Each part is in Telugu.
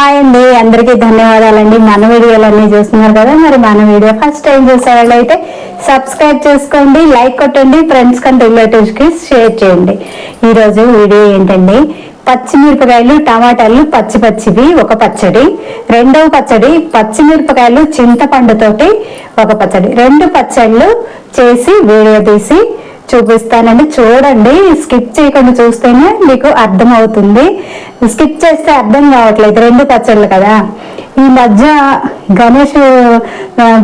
హాయ్ అండి అందరికీ ధన్యవాదాలండి. మన వీడియోలన్నీ చూస్తున్నారు కదా మరి మన వీడియో ఫస్ట్ టైం చూసే వాళ్ళు అయితే సబ్స్క్రైబ్ చేసుకోండి లైక్ కొట్టండి ఫ్రెండ్స్ కంటే రిలేటివ్స్కి షేర్ చేయండి. ఈరోజు వీడియో ఏంటండి? పచ్చిమిరపకాయలు టమాటాలు పచ్చి పచ్చివి ఒక పచ్చడి రెండవ పచ్చడి పచ్చిమిరపకాయలు చింతపండుతోటి ఒక పచ్చడి. రెండు పచ్చళ్ళు చేసి వీడియో తీసి చూపిస్తానండి. చూడండి స్కిప్ చేయకుండా చూస్తేనే మీకు అర్థం అవుతుంది స్కిప్ చేస్తే అర్థం కావట్లేదు రెండు పచ్చళ్ళు కదా. ఈ మధ్య గణేష్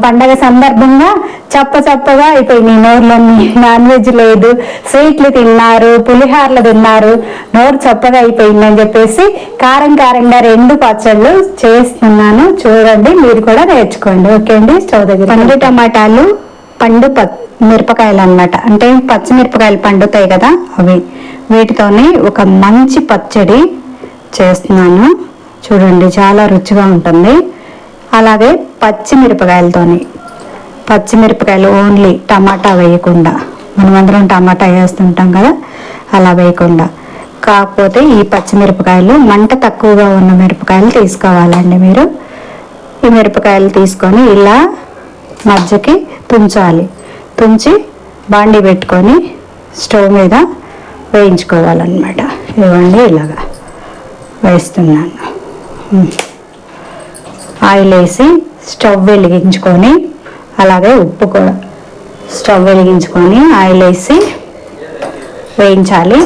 పండగ సందర్భంగా చప్ప చప్పగా అయిపోయినాయి నోర్లన్నీ. నాన్ వెజ్ లేదు స్వీట్లు తిన్నారు పులిహార్లు తిన్నారు నోరు చప్పగా అయిపోయింది అని చెప్పేసి కారం కారంగా రెండు పచ్చళ్ళు చేస్తున్నాను. చూడండి మీరు కూడా నేర్చుకోండి. ఓకే అండి స్టవ్ దగ్గర పండు టమాటాలు పండు ప- మిరపకాయలు అన్నమాట. అంటే పచ్చిమిరపకాయలు పండుతాయి కదా అవి. వీటితోనే ఒక మంచి పచ్చడి చేస్తున్నాను. చూడండి చాలా రుచిగా ఉంటుంది. అలాగే పచ్చిమిరపకాయలతోని. పచ్చిమిరపకాయలు ఓన్లీ టమాటా వేయకుండా. మనమందరం టమాటా వేస్తుంటాం కదా అలా వేయకుండా. కాకపోతే ఈ పచ్చిమిరపకాయలు మంట తక్కువగా ఉన్న మిరపకాయలు తీసుకోవాలండి మీరు. ఈ మిరపకాయలు తీసుకొని ఇలా మధ్యకి తుంచాలి. తుంచి బాండి పెట్టుకొని స్టవ్ మీద వేయించుకోవాలన్నమాట. ఇవ్వండి ఇలాగా వేస్తున్నాను. ఆయిల్ వేసి స్టవ్ వెలిగించుకొని అలాగే ఉప్పు కూడా స్టవ్ వెలిగించుకొని ఆయిల్ వేసి వేయించాలి.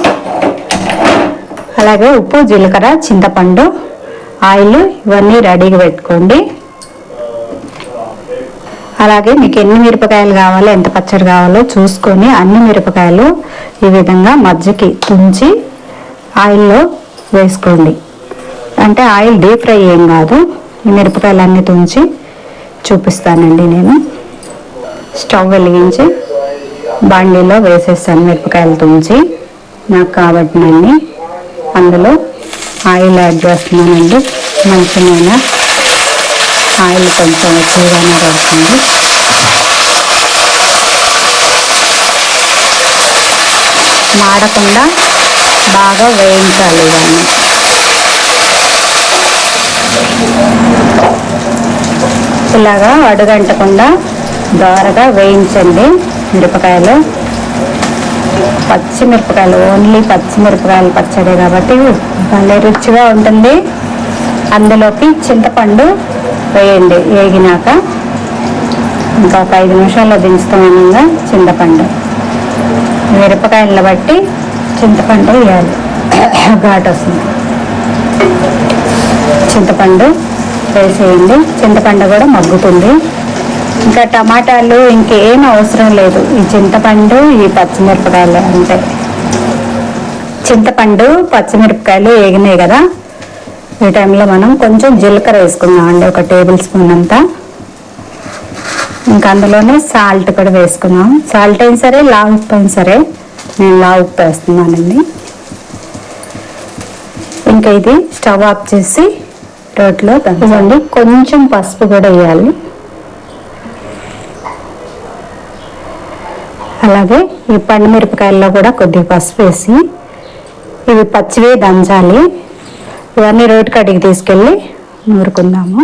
అలాగే ఉప్పు జీలకర్ర చింతపండు ఆయిల్ ఇవన్నీ రెడీగా పెట్టుకోండి. అలాగే మీకు ఎన్ని మిరపకాయలు కావాలో ఎంత పచ్చడి కావాలో చూసుకొని అన్ని మిరపకాయలు ఈ విధంగా మజ్జికి తుంచి ఆయిల్లో వేసుకోండి. అంటే ఆయిల్ డీప్ ఫ్రై ఏం కాదు. ఈ మిరపకాయలన్నీ తుంచి చూపిస్తానండి నేను. స్టవ్ వెలిగించి బాండీలో వేసేస్తాను మిరపకాయలు తుంచి. నాకు కాబట్టినన్ని అందులో ఆయిల్ యాడ్ చేస్తున్నానండి. మంచిగా ఆయిల్ కొంచెం ఎక్కువగానే పడుతుంది. మాడకుండా బాగా వేయించాలి దాన్ని ఇలాగా అడుగంటకుండా దోరగా వేయించండి మిరపకాయలు. పచ్చిమిరపకాయలు ఓన్లీ పచ్చిమిరపకాయలు పచ్చడి కాబట్టి భలే రుచిగా ఉంటుంది. అందులోకి చింతపండు వేయండి. వేగినాక ఇంకా ఒక ఐదు నిమిషాల్లో దించుతామనగా చింతపండు. మిరపకాయలను బట్టి చింతపండు వేయాలి. ఘాటు వస్తుంది చింతపండు వేసేయండి. చింతపండు కూడా మగ్గుతుంది. ఇంకా టమాటాలు ఇంకేం అవసరం లేదు. ఈ చింతపండు ఈ పచ్చిమిరపకాయలు అంటే చింతపండు పచ్చిమిరపకాయలు వేగినాయి కదా. ఈ టైంలో మనం కొంచెం జీలకర్ర వేసుకుందాం అండి ఒక టేబుల్ స్పూన్ అంతా. ఇంకా అందులోనే సాల్ట్ కూడా వేసుకుందాం సాల్ట్ అయినా సరే లావు ఉప్పు అయినా సరే నేను లావు ఉప్పు వేస్తున్నానండి. ఇంకా ఇది స్టవ్ ఆఫ్ చేసి రోట్లో ఇవ్వండి కొంచెం పసుపు కూడా వేయాలి. అలాగే ఈ పండు మిరపకాయల్లో కూడా కొద్దిగా పసుపు వేసి ఇవి పచ్చివే దంచాలి. ఇవన్నీ రోడ్ కడిగి తీసుకెళ్ళి నూరుకుందాము.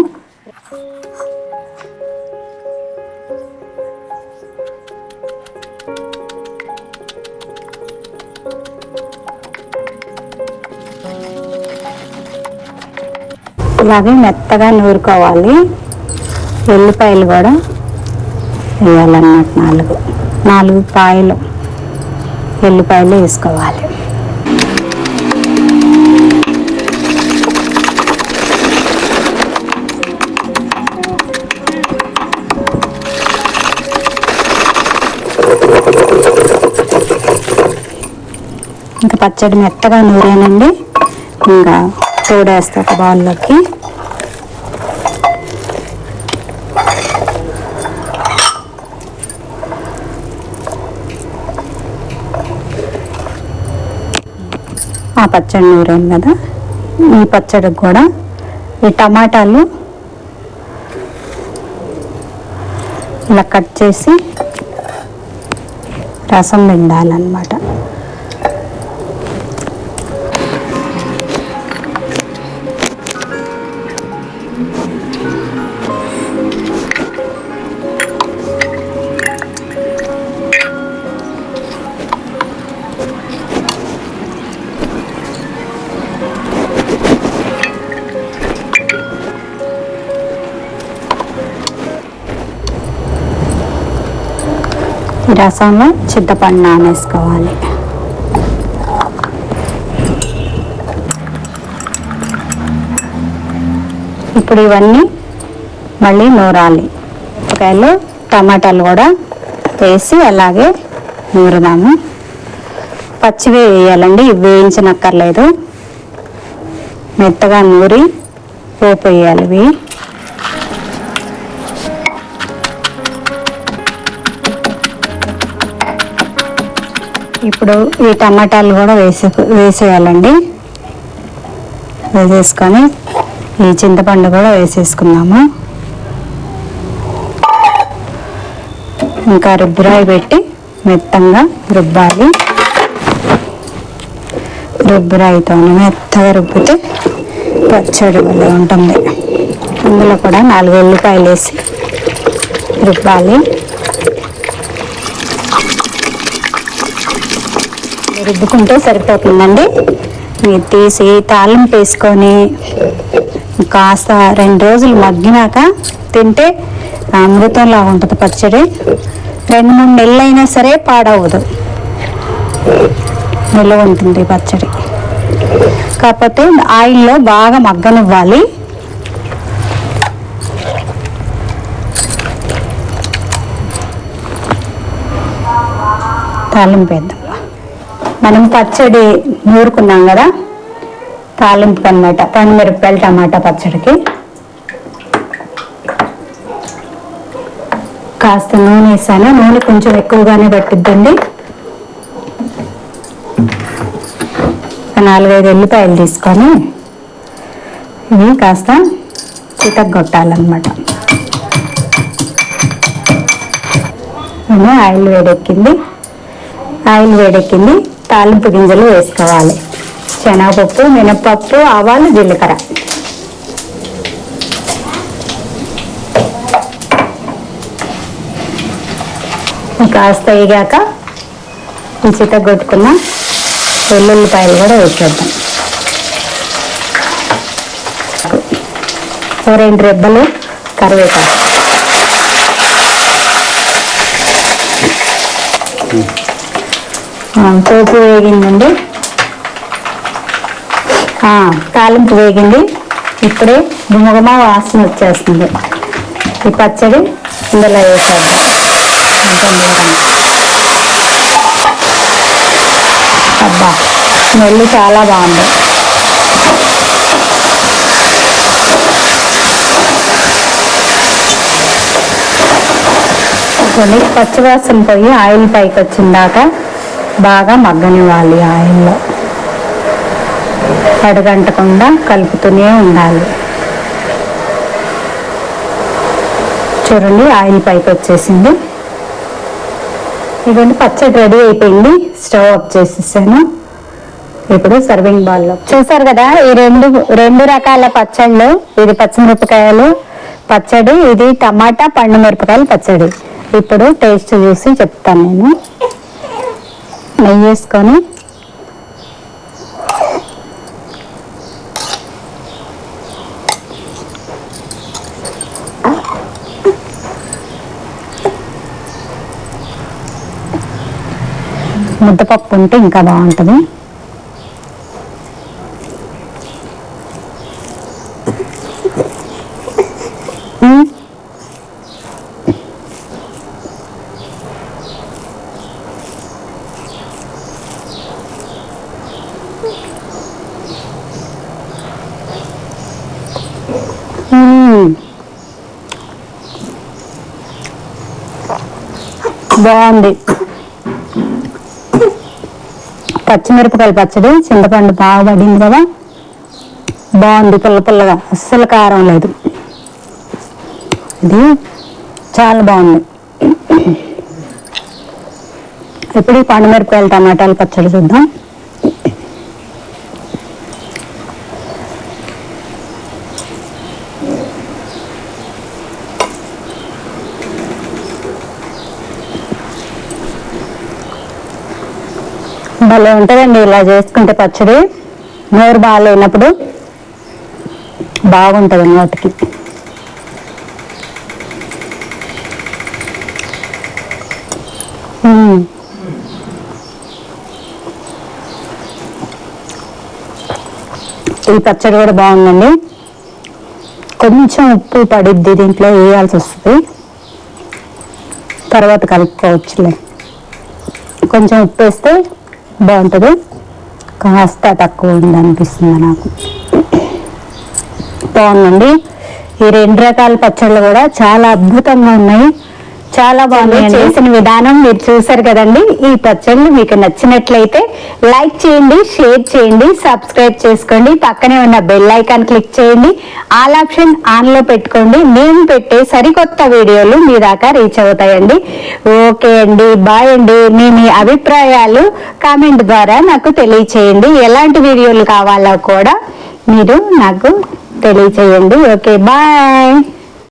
ఇలాగే మెత్తగా నూరుకోవాలి. ఎల్లిపాయలు కూడా వేయాలన్నమాట నాలుగు. నాలుగు పాయలు ఎల్లిపాయలు వేసుకోవాలి. ఇంకా పచ్చడి మెత్తగా నూరానండి. ఇంకా తోడేస్తా ఒక బౌల్లోకి. ఆ పచ్చడి నూరాను కదా. ఈ పచ్చడికి కూడా ఈ టమాటాలు ఇలా కట్ చేసి రసం పిండాలన్నమాట. ఈ రసంలో చింతపండు నానేసుకోవాలి ఇప్పుడు ఇవన్నీ మళ్ళీ నూరాలి. మిరపకాయలు టమాటాలు కూడా వేసి అలాగే నూరుదాము. పచ్చివే వేయాలండి ఇవి వేయించనక్కర్లేదు. మెత్తగా నూరి పోపు వేయాలి ఇవి. ఇప్పుడు ఈ టమాటాలు కూడా వేసే వేసేయాలండి. వేసేసుకొని ఈ చింతపండు కూడా వేసేసుకున్నాము. ఇంకా రుబ్బురాయి పెట్టి మెత్తంగా రుబ్బాలి. రుబ్బురాయితో మెత్తగా రుబ్బితే పచ్చడి వల్ల ఉంటుంది. అందులో కూడా నాలుగు ఉల్లిపాయలు వేసి రుబ్బాలి. రుబ్బుకుంటే సరిపోతుందండి. మీరు తీసి తాళింపు వేసుకొని కాస్త రెండు రోజులు మగ్గినాక తింటే అమృతంలా ఉంటుంది పచ్చడి. రెండు మూడు నెలలు అయినా సరే పాడవదు. నిల్వ ఉంటుంది పచ్చడి. కాకపోతే ఆయిల్లో బాగా మగ్గనివ్వాలి. తాళింపు వేద్దాం. మనం పచ్చడి నూరుకున్నాం కదా తాలింపు అనమాట పండుమిరపకాయలు టమాటా పచ్చడికి. కాస్త నూనె వేసాను. నూనె కొంచెం ఎక్కువగానే పట్టిద్దండి. నాలుగైదు ఎల్లిపాయలు తీసుకొని ఇవి కాస్త చితగ్గొట్టాలన్నమాట ఆయిల్ వేడెక్కింది. ఆయిల్ వేడెక్కింది. తాలింపు గింజలు వేసుకోవాలి. శనగపప్పు మినపప్పు ఆవాలు జీలకర్ర. కాస్త వేగాక ఈ చితగొట్టుకున్న వెల్లుల్లిపాయలు కూడా వేసేద్దాం. ఓ రెండు రెబ్బలు కరివేపాకు. పోపు వేగిందండి. తాలింపు వేగింది. ఇప్పుడే గుమగుమ వాసన వచ్చేస్తుంది. ఈ పచ్చడి ఇందులో వేసేద్దాం. అబ్బా స్మెల్ చాలా బాగుంది. కొన్ని పచ్చివాసన పోయి ఆయిల్ పైకి వచ్చిందాక బాగా మగ్గనివ్వాలి ఆయిల్లో. పడగంటకుండా కలుపుతూనే ఉండాలి. చూడండి ఆయిల్ పైకి వచ్చేసింది. ఇదండి పచ్చడి రెడీ అయిపోయింది. స్టవ్ ఆఫ్ చేసేసాను. ఇప్పుడు సర్వింగ్ బాల్లో. చూసారు కదా ఈ రెండు రెండు రకాల పచ్చళ్ళు. ఇది పచ్చిమిరపకాయలు పచ్చడి ఇది టమాటా పండు మిరపకాయలు పచ్చడి. ఇప్పుడు టేస్ట్ చూసి చెప్తాను నేను. నెయ్యి వేసుకొని ముద్దపప్పు ఉంటే ఇంకా బాగుంటుంది. బాగుంది. పచ్చిమిరపకాయల పచ్చడి చింతపండు బాగా పడింది కదా. బాగుంది పుల్ల పుల్లగా. అస్సలు కారం లేదు. ఇది చాలా బాగుంది. ఇప్పుడు పండు మిరపకాయలు టమాటాలు పచ్చడి చూద్దాం. భలే ఉంటుందండి ఇలా చేసుకుంటే పచ్చడి. నోరు బాగాలేనప్పుడు బాగుంటుంది నోటికి. ఈ పచ్చడి కూడా బాగుందండి. కొంచెం ఉప్పు పడిద్ది దీంట్లో వేయాల్సి వస్తుంది. తర్వాత కలుపుకోవచ్చులే. కొంచెం ఉప్పు వేస్తే బాగుంటుంది. కాస్త తక్కువ ఉంది అనిపిస్తుంది నాకు. బాగుందండి. ఈ రెండు రకాల పచ్చళ్ళు కూడా చాలా అద్భుతంగా ఉన్నాయి. చాలా బాగున్నాయి చేసిన విధానం మీరు చూసారు కదండి. ఈ పచ్చళ్ళు మీకు నచ్చినట్లయితే లైక్ చేయండి షేర్ చేయండి సబ్స్క్రైబ్ చేసుకోండి. పక్కనే ఉన్న బెల్ ఐకాన్ క్లిక్ చేయండి. ఆల్ ఆప్షన్ ఆన్లో పెట్టుకోండి. మేము పెట్టే సరికొత్త వీడియోలు మీ దాకా రీచ్ అవుతాయండి. ఓకే అండి. బాయ్ అండి. మీ మీ అభిప్రాయాలు కామెంట్ ద్వారా నాకు తెలియచేయండి. ఎలాంటి వీడియోలు కావాలో కూడా మీరు నాకు తెలియచేయండి. Okay bye.